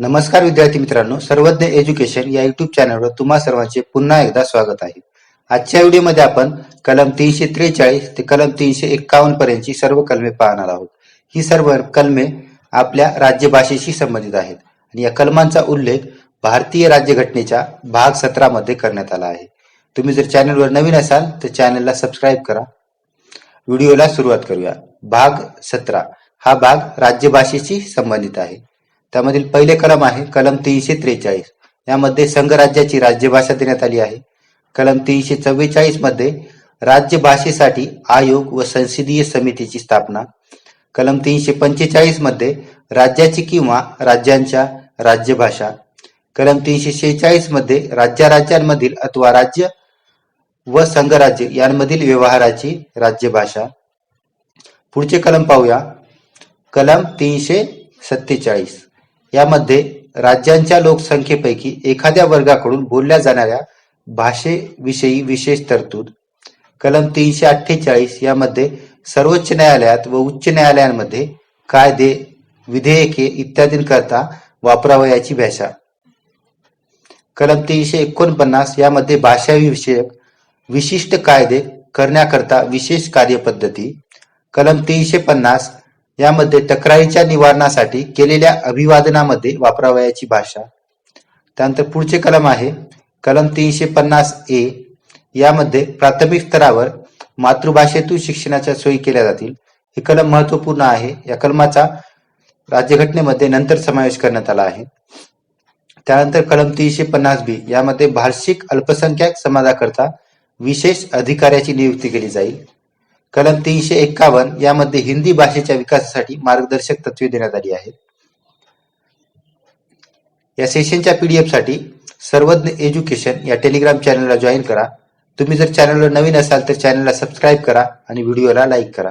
नमस्कार विद्यार्थी मित्रांनो सर्वज्ञ एज्युकेशन या युट्यूब चॅनलवर तुम्हा सर्वांचे पुन्हा एकदा स्वागत आहे. आजच्या व्हिडिओमध्ये आपण कलम तीनशे त्रेचाळीस ते कलम तीनशे एक्कावन्न पर्यंतची सर्व कलमे पाहणार आहोत. ही सर्व कलमे आपल्या राज्यभाषेशी संबंधित आहेत आणि या कलमांचा उल्लेख भारतीय राज्यघटनेच्या भाग सत्रामध्ये करण्यात आला आहे. तुम्ही जर चॅनलवर नवीन असाल तर चॅनलला सबस्क्राईब करा. व्हिडिओला सुरुवात करूया. भाग सतरा हा भाग राज्यभाषेशी संबंधित आहे. त्यामधील पहिले कलम आहे कलम तीनशे त्रेचाळीस. यामध्ये संघराज्याची राज्यभाषा देण्यात आली आहे. कलम तीनशे चव्वेचाळीसमध्ये राज्यभाषेसाठी आयोग व संसदीय समितीची स्थापना. कलम तीनशे पंचेचाळीसमध्ये राज्याची किंवा राज्यांच्या राज्यभाषा. कलम तीनशे शेहेचाळीसमध्ये राज्याराज्यांमधील अथवा राज्य व संघराज्य यांमधील व्यवहाराची राज्यभाषा. पुढचे कलम पाहूया. कलम तीनशे सत्तेचाळीस. यामध्ये राज्यांच्या लोकसंख्येपैकी एखाद्या वर्गाकडून बोलल्या जाणाऱ्या भाषेविषयी विशेष तरतूद कलम तीनशे अठ्ठेचाळीस यामध्ये सर्वोच्च न्यायालयात व उच्च न्यायालयांमध्ये कायदे विधेयके इत्यादींकरता वापरावयाची भाषा. कलम तीनशे एकोणपन्नास यामध्ये भाषाविषयक विशिष्ट कायदे करण्याकरता विशेष कार्यपद्धती कलम तीनशे पन्नास यामध्ये तक्रारीच्या निवारणासाठी केलेल्या अभिवादनामध्ये वापरावयाची भाषा. त्यानंतर पुढचे कलम आहे. कलम तीनशे पन्नास ए. यामध्ये प्राथमिक स्तरावर मातृभाषेतून शिक्षणाच्या सोयी केल्या जातील. हे कलम महत्त्वपूर्ण आहे. या कलमाचा राज्यघटनेमध्ये नंतर समावेश करण्यात आला आहे. त्यानंतर कलम तीनशे पन्नास बी. यामध्ये भाषिक अल्पसंख्याक समाजाकरता विशेष अधिकाऱ्याची नियुक्ती केली जाईल. कलम तीनशे एक्कावन्न यामध्ये हिंदी भाषेच्या विकासासाठी मार्गदर्शक तत्वे देण्यात आली आहेत. या सेशनच्या पीडीएफसाठी सर्वज्ञ एज्युकेशन या टेलिग्राम चॅनलला जॉईन करा. तुम्ही जर चॅनलवर नवीन असाल तर चॅनलला सबस्क्राईब करा आणि व्हिडिओला लाईक करा.